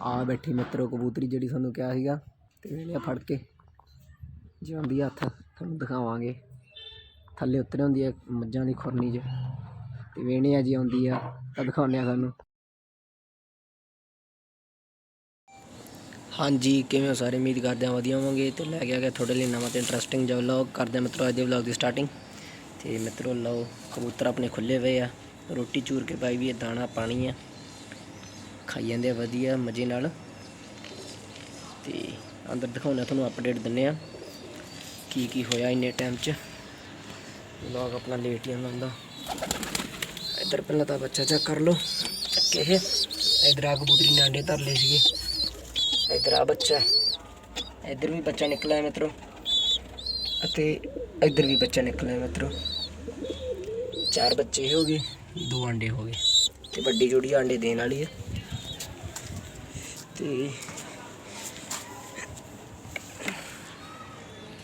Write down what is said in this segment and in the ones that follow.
ਆ ਬੈਠੀ ਮਿੱਤਰੋ ਕਬੂਤਰੀ ਜਿਹੜੀ ਤੁਹਾਨੂੰ ਕਿਹਾ ਸੀਗਾ, ਤੇ ਵੇਲਿਆ ਫੜ ਕੇ ਜਾਂਦੀ ਆ ਹੱਥ, ਤੁਹਾਨੂੰ ਦਿਖਾਵਾਂਗੇ। ਥੱਲੇ ਉਤਰ ਹੁੰਦੀ ਹੈ ਮੱਝਾਂ ਦੀ ਖੁਰਨੀ 'ਚ ਤੇ ਵੇਣੇ ਆ ਜੀ ਆਉਂਦੀ ਆ, ਤਾਂ ਦਿਖਾਉਂਦੇ ਆ ਤੁਹਾਨੂੰ। ਹਾਂਜੀ, ਕਿਵੇਂ ਹੋ ਸਾਰੇ? ਉਮੀਦ ਕਰਦੇ ਹਾਂ ਵਧੀਆ ਹੋਵੋਗੇ, ਤੇ ਲੈ ਕੇ ਆ ਗਿਆ ਤੁਹਾਡੇ ਲਈ ਨਵਾਂ ਤੇ ਇੰਟਰਸਟਿੰਗ ਜਿਹਾ ਵਲੌਗ ਕਰਦੇ ਹਾਂ ਮਿੱਤਰੋ ਅੱਜ ਦੇ ਵਲੌਗ ਦੀ ਸਟਾਰਟਿੰਗ ਤੇ ਮਿੱਤਰੋ ਲਓ, ਕਬੂਤਰ ਆਪਣੇ ਖੁੱਲੇ ਹੋਏ ਆ, ਰੋਟੀ ਚੂਰ ਕੇ ਪਾਈ ਵੀ ਹੈ ਦਾਣਾ ਪਾਣੀ ਆ। ਖਾਈ ਜਾਂਦੇ ਆ, ਵਧੀਆ ਮਜ਼ੇ ਨਾਲ। ਤੇ ਅੰਦਰ ਦਿਖਾਉਣਾ ਤੁਹਾਨੂੰ ਅਪਡੇਟ ਦਿੰਨੇ ਆ ਕੀ ਕੀ ਹੋਇਆ ਇੰਨੇ ਟਾਈਮ 'ਚ। ਵਲੌਗ ਆਪਣਾ ਲੇਟ ਹੀ ਆਉਂਦਾ ਹੁੰਦਾ। ਇੱਧਰ ਪਹਿਲਾਂ ਤਾਂ ਬੱਚਾ ਚੈੱਕ ਕਰ ਲਓ, ਚੱਕੇ ਇਹ। ਇੱਧਰ ਆ ਕਬੂਤਰੀ ਨੇ ਆਂਡੇ ਧਰ ਲਏ ਸੀਗੇ। ਇੱਧਰ ਆ ਬੱਚਾ ਇੱਧਰ ਵੀ ਬੱਚਾ ਨਿਕਲਿਆ ਹੈ ਮਿੱਤਰੋ। ਅਤੇ ਇੱਧਰ ਵੀ ਬੱਚਾ ਨਿਕਲਿਆ ਹੈ ਮਿੱਤਰੋ। ਚਾਰ ਬੱਚੇ ਹੋ ਗਏ, ਦੋ ਆਂਡੇ ਹੋ ਗਏ। ਤੇ ਵੱਡੀ ਜੋੜੀ ਆਂਡੇ ਦੇਣ ਵਾਲੀ ਹੈ। ਤੇ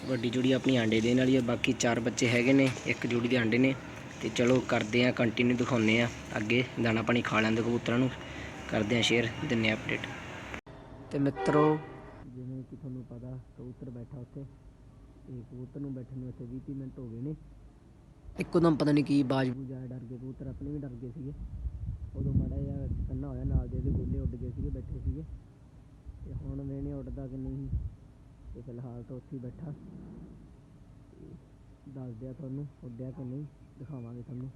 ਵੱਡੀ ਜੋੜੀ ਆਪਣੀ ਆਂਡੇ ਦੇਣ ਵਾਲੀ ਹੈ ਬਾਕੀ ਚਾਰ ਬੱਚੇ ਹੈਗੇ ਨੇ, ਇੱਕ ਜੋੜੀ ਦੇ ਆਂਡੇ ਨੇ, ਤੇ ਚਲੋ ਕਰਦੇ ਆ ਕੰਟੀਨਿਊ ਦਿਖਾਉਂਦੇ ਆ, ਅੱਗੇ ਦਾਣਾ ਪਾਣੀ ਖਾ ਲੈਂਦੇ ਕਬੂਤਰਾਂ ਨੂੰ, ਕਰਦੇ ਆ ਸ਼ੇਅਰ ਦਿੰਨੇ ਅਪਡੇਟ ਤੇ ਮਿੱਤਰੋ, ਜਿਵੇਂ ਕਿ ਤੁਹਾਨੂੰ ਪਤਾ, ਕਬੂਤਰ ਬੈਠਾ ਉੱਥੇ, ਤੇ ਕਬੂਤਰ ਨੂੰ ਬੈਠਣ ਨੂੰ ਇੱਥੇ 20 ਮਿੰਟ ਹੋ ਗਏ ਨੇ। ਇੱਕੋਦਮ ਪਤਾ ਨਹੀਂ ਕੀ ਬਾਜ ਬੂਜ ਆਇਆ ਡਰ ਗਏ, ਕਬੂਤਰ ਆਪਣੇ ਵੀ ਡਰ ਗਏ ਸੀਗੇ। ਉਦੋਂ ਮਾੜਾ ਜਿਹਾ ਕੰਨਾ ਹੋਇਆ ਨਾਲ ਦੇ ਇਹਦੇ ਗੋਲੇ ਗਏ ਸੀਗੇ, ਬੈਠੇ ਸੀਗੇ। ਤੇ ਹੁਣ ਵੇਣੇ ਉੱਡਦਾ ਕਿ ਨਹੀਂ। ਤੇ ਫਿਲਹਾਲ ਤਾਂ ਉੱਥੇ ਹੀ ਬੈਠਾ। ਦੱਸ ਦਿਆ ਤੁਹਾਨੂੰ, ਉੱਡਿਆ ਕਿ ਨਹੀਂ, ਦਿਖਾਵਾਂਗੇ ਤੁਹਾਨੂੰ।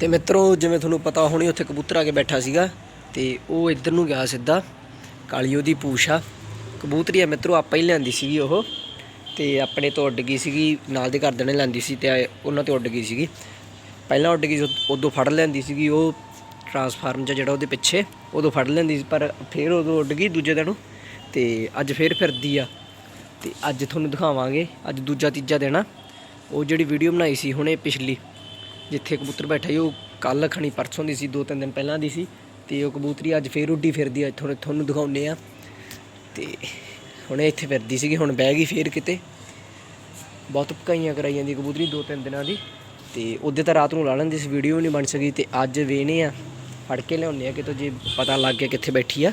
ਤੇ ਮਿੱਤਰੋ, ਜਿਵੇਂ ਤੁਹਾਨੂੰ ਪਤਾ ਹੋਣੀ, ਉੱਥੇ ਕਬੂਤਰ ਆ ਕੇ ਬੈਠਾ ਸੀਗਾ। ਤੇ ਉਹ ਇੱਧਰ ਨੂੰ ਗਿਆ ਸਿੱਧਾ। ਕਾਲੀ ਉਹਦੀ ਪੂਛ ਆ। ਕਬੂਤਰੀ ਆ ਮਿੱਤਰੋ, ਆਪਾਂ ਹੀ ਲਿਆਂਦੀ ਸੀਗੀ ਉਹ। ਤੇ ਆਪਣੇ ਤੋਂ ਉੱਡ ਗਈ ਸੀਗੀ, ਨਾਲ ਦੇ ਘਰਦਿਆਂ ਨੇ ਲੈਂਦੀ ਸੀ ਤੇ ਉਹਨਾਂ ਤੇ ਉੱਡ ਗਈ ਸੀਗੀ। ਪਹਿਲਾਂ ਉੱਡ ਗਈ ਸੀ, ਉਦੋਂ ਫੜ ਲੈਂਦੀ ਸੀਗੀ ਉਹ। ਟਰਾਂਸਫਾਰਮ 'ਚ ਜਿਹੜਾ ਉਹਦੇ ਪਿੱਛੇ, ਉਦੋਂ ਫੜ ਲੈਂਦੀ ਸੀ, ਪਰ ਫਿਰ ਉਦੋਂ ਉੱਡ ਗਈ ਦੂਜੇ ਦਿਨ ਨੂੰ ਤੇ ਅੱਜ ਫਿਰ ਫਿਰਦੀ ਆ। ਤੇ ਅੱਜ ਤੁਹਾਨੂੰ ਦਿਖਾਵਾਂਗੇ, ਅੱਜ ਦੂਜਾ ਤੀਜਾ ਦਿਨ ਆ। ਉਹ ਜਿਹੜੀ ਵੀਡੀਓ ਬਣਾਈ ਸੀ ਹੁਣੇ ਪਿਛਲੀ, ਜਿੱਥੇ ਕਬੂਤਰ ਬੈਠਾ ਸੀ, ਉਹ ਕੱਲ ਖਣੀ ਪਰਸੋਂ ਦੀ ਸੀ, ਦੋ ਤਿੰਨ ਦਿਨ ਪਹਿਲਾਂ ਦੀ ਸੀ। ਤੇ ਉਹ ਕਬੂਤਰੀ ਅੱਜ ਫੇਰ ਉੱਡੀ ਫਿਰਦੀ ਆ ਤੁਹਾਨੂੰ ਤੁਹਾਨੂੰ ਦਿਖਾਉਨੇ ਆ। ਤੇ ਹੁਣੇ ਇੱਥੇ ਫਿਰਦੀ ਸੀਗੀ, ਹੁਣ ਬਹਿ ਗਈ ਫੇਰ ਕਿਤੇ। ਬਹੁਤ ਪਕਾਈਆਂ ਕਰਾਈ ਜਾਂਦੀ ਕਬੂਤਰੀ, ਦੋ ਤਿੰਨ ਦਿਨਾਂ ਦੀ। ਤੇ ਉਹਦੇ ਤਾਂ ਰਾਤ ਨੂੰ ਲਾ ਲੈਂਦੀ ਸੀ ਵੀਡੀਓ ਨਹੀਂ ਬਣ ਸਕੀ। ਤੇ ਅੱਜ ਵੇਨੇ ਆ। ਫੜ ਕੇ ਲਿਆਉਂਦੇ ਆ ਕਿਤੋਂ ਜੇ ਪਤਾ ਲੱਗ ਗਿਆ ਕਿੱਥੇ ਬੈਠੀ ਆ।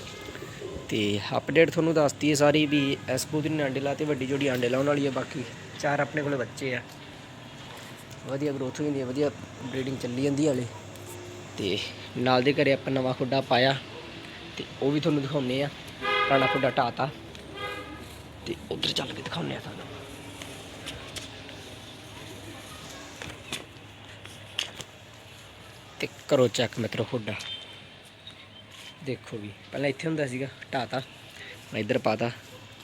ਤੇ ਅਪਡੇਟ ਤੁਹਾਨੂੰ ਦੱਸਤੀ ਹੈ ਸਾਰੀ ਵੀ ਇਸ ਕਬੂਤਰੀ ਨੇ ਆਂਡੇ ਲਾਤੇ ਵੱਡੀ ਜੋੜੀ ਆਂਡੇ ਲਾਉਣ ਵਾਲੀ ਆ, ਬਾਕੀ ਚਾਰ ਆਪਣੇ ਕੋਲੇ ਬੱਚੇ ਆ। ਵਧੀਆ ਗਰੋਥ ਹੋ ਜਾਂਦੀ ਹੈ ਵਧੀਆ ਬਰੀਡਿੰਗ ਚੱਲੀ ਜਾਂਦੀ ਹੈ ਹਲੇ। ਤੇ ਨਾਲ ਦੇ ਘਰੇ ਆਪਾਂ ਨਵਾਂ ਖੁੱਡਾ ਪਾਇਆ, ਤੇ ਉਹ ਵੀ ਤੁਹਾਨੂੰ ਦਿਖਾਉਨੇ ਆ, ਪੁਰਾਣਾ ਖੁੱਡਾ ਢਾਤਾ। ਤੇ ਉਧਰ ਚੱਲ ਕੇ ਦਿਖਾਉਨੇ ਆ ਤੁਹਾਨੂੰ। ਤੇ ਕਰੋ ਚੈੱਕ ਮਿੱਤਰੋ ਖੁੱਡਾ ਦੇਖੋ ਵੀ, ਪਹਿਲਾਂ ਇੱਥੇ ਹੁੰਦਾ ਸੀਗਾ, ਢਾਤਾ। ਮੈਂ ਇੱਧਰ ਪਾਤਾ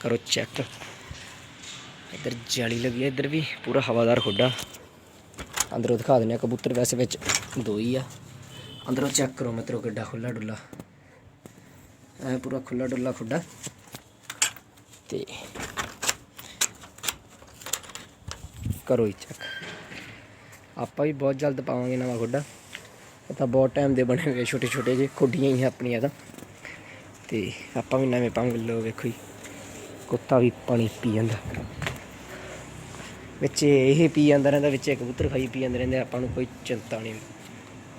ਕਰੋ ਚੈੱਕ। ਇੱਧਰ ਜਾਲੀ ਲੱਗੀ ਹੈ ਇੱਧਰ ਵੀ ਪੂਰਾ ਹਵਾਦਾਰ ਖੁੱਡਾ ਅੰਦਰੋਂ ਦਿਖਾ ਦਿੰਦੇ ਆ ਕਬੂਤਰ, ਵੈਸੇ ਵਿੱਚ ਦੋ ਹੀ ਆ। ਅੰਦਰੋਂ ਚੈੱਕ ਕਰੋ ਮਿੱਤਰੋ ਕਿੱਡਾ ਖੁੱਲਾ ਡੁੱਲਾ। ਐ ਪੂਰਾ ਖੁੱਲਾ ਡੁੱਲਾ ਖੁੱਡਾ। ਤੇ ਕਰੋ ਹੀ ਚੈੱਕ। ਆਪਾਂ ਵੀ ਬਹੁਤ ਜਲਦ ਪਾਵਾਂਗੇ ਨਵਾਂ ਖੁੱਡਾ। ਇਹ ਤਾਂ ਬਹੁਤ ਟਾਈਮ ਦੇ ਬਣੇ ਹੋਏ ਛੋਟੇ ਛੋਟੇ ਜਿਹੇ, ਖੁੱਡੀਆਂ ਹੀ ਆਪਣੀਆਂ ਤਾਂ। ਤੇ ਆਪਾਂ ਵੀ ਨਵੇਂ ਪਾਵਾਂਗੇ ਲੋ ਵੇਖੋ ਜੀ। ਕੁੱਤਾ ਵੀ ਪਾਣੀ ਪੀ ਜਾਂਦਾ। ਵਿੱਚ ਇਹ ਪੀ ਜਾਂਦਾ ਰਹਿੰਦਾ, ਵਿੱਚ ਕਬੂਤਰ ਖਾਈ ਪੀ ਜਾਂਦੇ ਰਹਿੰਦੇ, ਆਪਾਂ ਨੂੰ ਕੋਈ ਚਿੰਤਾ ਨਹੀਂ।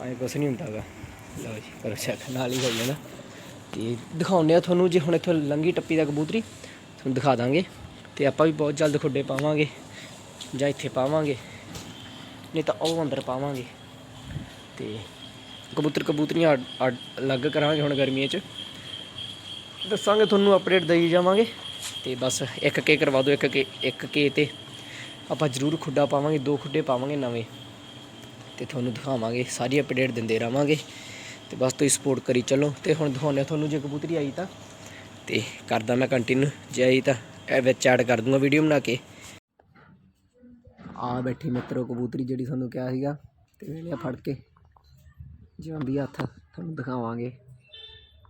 ਆਏ ਕੁਛ ਨਹੀਂ ਹੁੰਦਾਗਾ ਲਓ ਜੀ, ਕਰੋ ਚੈੱਕ ਨਾਲ ਹੀ ਹੋ ਜਾਣਾ ਤੇ ਦਿਖਾਉਂਦੇ ਆ ਤੁਹਾਨੂੰ, ਜੇ ਹੁਣ ਇੱਥੋਂ ਲੰਗੀ ਟੱਪੀ ਦਾ ਕਬੂਤਰੀ, ਤੁਹਾਨੂੰ ਦਿਖਾ ਦਾਂਗੇ। ਤੇ ਆਪਾਂ ਵੀ ਬਹੁਤ ਜਲਦ ਖੁੱਡੇ ਪਾਵਾਂਗੇ, ਜਾਂ ਇੱਥੇ ਪਾਵਾਂਗੇ, ਨਹੀਂ ਤਾਂ ਉਹ ਅੰਦਰ ਪਾਵਾਂਗੇ। ਤੇ ਕਬੂਤਰ ਕਬੂਤਰੀਆਂ ਅਲੱਗ ਕਰਾਂਗੇ ਹੁਣ ਗਰਮੀਆਂ 'ਚ। ਦੱਸਾਂਗੇ ਤੁਹਾਨੂੰ ਅਪਡੇਟ ਦੇਈ ਜਾਵਾਂਗੇ। ਤੇ ਬਸ ਇੱਕ ਕੇ ਕਰਵਾ ਦਿਓ ਇੱਕ ਕੇ ਇੱਕ ਕੇ ਤੇ। ਆਪਾਂ ਜ਼ਰੂਰ ਖੁੱਡਾ ਪਾਵਾਂਗੇ ਦੋ ਖੁੱਡੇ ਪਾਵਾਂਗੇ ਨਵੇਂ। ਤੇ ਤੁਹਾਨੂੰ ਦਿਖਾਵਾਂਗੇ ਸਾਰੀ ਅਪਡੇਟ ਦਿੰਦੇ ਰਵਾਂਗੇ ਤੇ ਬਸ ਤੁਸੀਂ ਸਪੋਰਟ ਕਰੀ ਚੱਲੋ। ਤੇ ਹੁਣ ਦਿਖਾਉਂਦੇ ਤੁਹਾਨੂੰ ਜੇ ਕਬੂਤਰੀ ਆਈ ਤਾਂ। ਤੇ ਕਰਦਾ ਮੈਂ ਕੰਟੀਨਿਊ ਜੇ ਆਈ ਤਾਂ ਇਹ ਵਿੱਚ ਐਡ ਕਰ ਦੂੰਗਾ ਵੀਡੀਓ ਬਣਾ ਕੇ। ਆ ਬੈਠੀ ਮਿੱਤਰੋ ਕਬੂਤਰੀ ਜਿਹੜੀ ਤੁਹਾਨੂੰ ਕਿਹਾ ਸੀਗਾ। ਤੇ ਵੇਲਿਆ ਫੜ ਕੇ ਜਾਂਦੀ ਆ ਹੱਥ ਤੁਹਾਨੂੰ ਦਿਖਾਵਾਂਗੇ।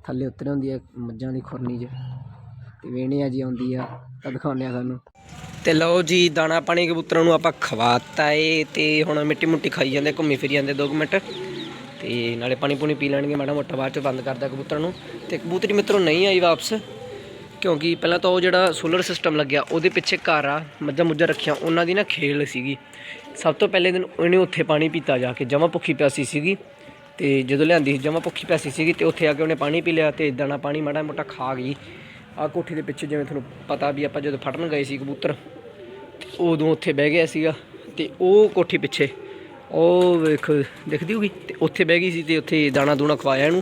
ਥੱਲੇ ਉਤਰ ਹੁੰਦੀ ਹੈ ਮੱਝਾਂ ਦੀ ਖੁਰਨੀ 'ਚ ਤੇ ਵੇਣੇ ਆ ਜੀ ਆਉਂਦੀ ਆ, ਤਾਂ ਦਿਖਾਉਂਦੇ ਆ ਤੁਹਾਨੂੰ। ਤੇ ਲਓ ਜੀ, ਦਾਣਾ ਪਾਣੀ ਕਬੂਤਰਾਂ ਨੂੰ ਆਪਾਂ ਖਵਾਤਾ ਏ ਤੇ ਹੁਣ ਮਿੱਟੀ ਮੁੱਟੀ ਖਾਈ ਜਾਂਦੇ, ਘੁੰਮੀ ਫਿਰੀ ਜਾਂਦੇ 2 ਮਿੰਟ। ਤੇ ਨਾਲੇ ਪਾਣੀ ਪੂਣੀ ਪੀ ਲੈਣਗੇ ਮਾੜਾ ਮੋਟਾ, ਬਾਅਦ ਚ ਬੰਦ ਕਰਦਾ ਕਬੂਤਰਾਂ ਨੂੰ। ਤੇ ਕਬੂਤਰੀ ਮਿੱਤਰੋ ਨਹੀਂ ਆਈ ਵਾਪਸ, ਕਿਉਂਕਿ ਪਹਿਲਾਂ ਤਾਂ ਉਹ ਜਿਹੜਾ ਸੋਲਰ ਸਿਸਟਮ ਲੱਗਿਆ, ਉਹਦੇ ਪਿੱਛੇ ਘਰ ਆ, ਮੱਝਾਂ ਮੁੱਝਾਂ ਰੱਖੀਆਂ, ਉਹਨਾਂ ਦੀ ਨਾ ਖੇਲ ਸੀਗੀ। ਸਭ ਤੋਂ ਪਹਿਲੇ ਦਿਨ ਉਹਨੇ ਉੱਥੇ ਪਾਣੀ ਪੀਤਾ ਜਾ ਕੇ, ਜਮਾ ਭੁੱਖੀ ਪਿਆਸੀ ਸੀਗੀ। ਤੇ ਜਦੋਂ ਲਿਆਂਦੀ ਸੀ ਜਮਾ ਭੁੱਖੀ ਪਿਆਸੀ ਸੀਗੀ ਤੇ ਉੱਥੇ ਆ ਕੇ ਉਹਨੇ ਪਾਣੀ ਪੀ ਲਿਆ ਤੇ ਦਾਣਾ ਪਾਣੀ ਮਾੜਾ ਮੋਟਾ ਖਾ ਗਈ। ਆ ਕੋਠੀ ਦੇ ਪਿੱਛੇ ਜਿਵੇਂ ਤੁਹਾਨੂੰ ਪਤਾ ਵੀ ਆਪਾਂ ਜਦੋਂ ਫੜਨ ਗਏ ਸੀ ਕਬੂਤਰ ਤੇ ਉਦੋਂ ਉੱਥੇ ਬਹਿ ਗਿਆ ਸੀਗਾ ਤੇ ਉਹ ਕੋਠੀ ਪਿੱਛੇ, ਉਹ ਵੇਖ, ਦਿਖਦੀ ਹੋਗੀ ਤੇ ਉੱਥੇ ਬਹਿ ਗਈ ਸੀ ਤੇ ਉੱਥੇ ਦਾਣਾ ਦੂਣਾ ਖਵਾਇਆ ਇਹਨੂੰ।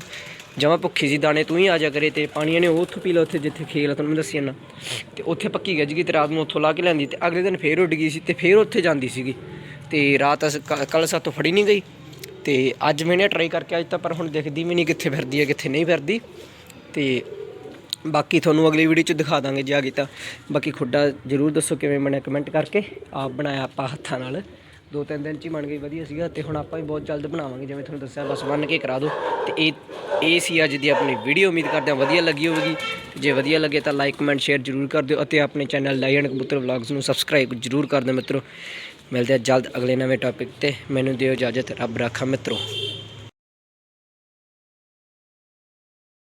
ਜਮਾ ਭੁੱਖੀ ਸੀ, ਦਾਣੇ ਤੂੰ ਹੀ ਆ ਜਾ ਕਰੇ ਤੇ ਪਾਣੀ ਇਹਨੇ ਉਹ ਉੱਥੋਂ ਪੀ ਲਿਆ, ਉੱਥੇ ਜਿੱਥੇ ਖੇਲ ਆ, ਤੁਹਾਨੂੰ ਮੈਂ ਦੱਸੀ ਨਾ ਤੇ ਉੱਥੇ ਪੱਕੀ ਗੱਜ ਗਈ ਤੇ ਰਾਤ ਨੂੰ ਉੱਥੋਂ ਲਾ ਕੇ ਲਿਆਂਦੀ ਤੇ ਅਗਲੇ ਦਿਨ ਫੇਰ ਉੱਡ ਗਈ ਸੀ ਤੇ ਫੇਰ ਉੱਥੇ ਜਾਂਦੀ ਸੀਗੀ। ਤੇ ਰਾਤ ਕੱਲ ਸਾਤੋਂ ਫੜੀ ਨਹੀਂ ਗਈ। ਤੇ ਅੱਜ ਮੈਂ ਮੈਨੇ ਟਰਾਈ ਕਰਕੇ ਅੱਜ ਤਾਂ ਪਰ ਹੁਣ ਦਿਖਦੀ ਵੀ ਨਹੀਂ ਕਿੱਥੇ ਫਿਰਦੀ ਹੈ, ਕਿੱਥੇ ਨਹੀਂ ਫਿਰਦੀ। ਤੇ ਬਾਕੀ ਤੁਹਾਨੂੰ ਅਗਲੀ ਵੀਡੀਓ ਚ ਦਿਖਾ ਦਾਂਗੇ ਜੇ ਆ ਗਈ ਤਾਂ। ਬਾਕੀ ਖੁੱਡਾ ਜਰੂਰ ਦੱਸੋ ਕਿਵੇਂ ਬਣਿਆ ਕਮੈਂਟ ਕਰਕੇ। ਆਪ ਬਣਾਇਆ ਆਪਾਂ ਹੱਥਾਂ ਨਾਲ। ਦੋ ਤਿੰਨ ਦਿਨ ਚ ਹੀ ਬਣ ਗਈ, ਵਧੀਆ ਸੀਗਾ। ਤੇ ਹੁਣ ਆਪਾਂ ਵੀ ਬਹੁਤ ਜਲਦ ਬਣਾਵਾਂਗੇ, ਜਿਵੇਂ ਤੁਹਾਨੂੰ ਦੱਸਿਆ, ਬਸ ਬੰਨ ਕੇ ਕਰਾ ਦਿਓ। ਤੇ ਇਹ ਇਹ ਸੀ ਅੱਜ ਦੀ ਆਪਣੀ ਵੀਡੀਓ ਉਮੀਦ ਕਰਦੇ ਹਾਂ ਵਧੀਆ ਲੱਗੀ ਹੋਵੇਗੀ। ਜੇ ਵਧੀਆ ਲੱਗੇ ਤਾਂ ਲਾਈਕ ਕਮੈਂਟ ਸ਼ੇਅਰ ਜਰੂਰ ਕਰ ਦਿਓ। ਅਤੇ ਆਪਣੇ ਚੈਨਲ ਲਾਇਨ ਕਬੂਤਰ ਵਲੌਗਸ ਨੂੰ ਸਬਸਕ੍ਰਾਈਬ ਜਰੂਰ ਕਰ ਦਿਓ ਮਿੱਤਰੋ। ਮਿਲਦੇ ਆ ਜਲਦ ਅਗਲੇ ਨਵੇਂ ਟੌਪਿਕ ਤੇ। ਮੈਨੂੰ ਦਿਓ ਇਜਾਜ਼ਤ ਰੱਬ ਰਾਖਾ ਮਿੱਤਰੋ।